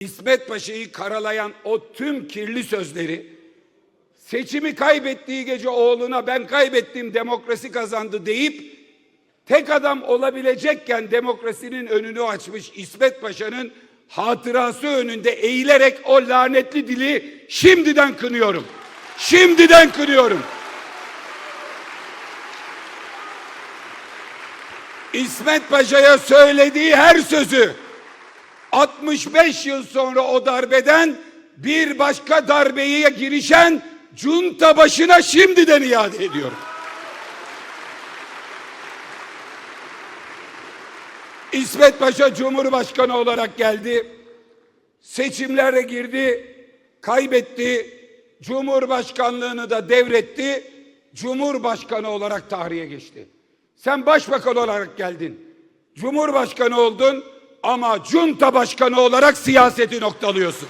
İsmet Paşa'yı karalayan o tüm kirli sözleri seçimi kaybettiği gece oğluna ben kaybettim demokrasi kazandı deyip tek adam olabilecekken demokrasinin önünü açmış İsmet Paşa'nın hatırası önünde eğilerek o lanetli dili şimdiden kınıyorum. Şimdiden kınıyorum. İsmet Paşa'ya söylediği her sözü 65 yıl sonra o darbeden bir başka darbeye girişen junta başına şimdiden iade ediyorum. İsmet Paşa Cumhurbaşkanı olarak geldi. Seçimlere girdi, kaybetti. Cumhurbaşkanlığını da devretti. Cumhurbaşkanı olarak tarihe geçti. Sen başbakan olarak geldin. Cumhurbaşkanı oldun ama junta başkanı olarak siyaseti noktalıyorsun.